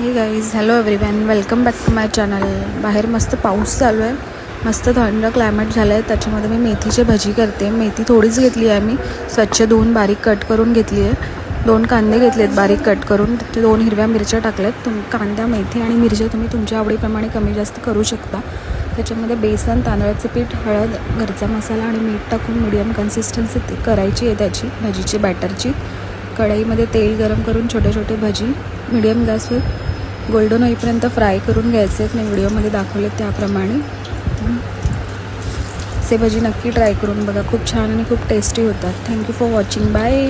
Hey guys hello everyone welcome back to my channel बाहेर मस्त पाऊस चालू आहे. मस्त थंड क्लायमेट झालं आहे त्याच्यामध्ये मी मेथीची भजी करते. मेथी थोडीच घेतली आहे मी. स्वच्छ धुवून बारीक कट करून घेतली आहे. दोन कांदे घेतले आहेत बारीक कट करून. ते दोन हिरव्या मिरच्या टाकल्यात. तुम कांदा मेथी आणि मिरच्या तुम्ही तुमच्या आवडीप्रमाणे कमी जास्त करू शकता. त्याच्यामध्ये बेसन तांदळाचं पीठ हळद घरचा मसाला आणि मीठ टाकून मिडियम कन्सिस्टन्सी ती करायची आहे त्याची. भजीची बॅटरची कढईमध्ये तेल गरम करून छोटे छोटे भजी मिडियम गॅसवर गोल्डन होईपर्यंत फ्राय करून घ्यायचे आहेत. मी व्हिडिओमध्ये दाखवले त्याप्रमाणे. से भजी नक्की ट्राय करून बघा. खूप छान आणि खूप टेस्टी होतात. Thank you for watching bye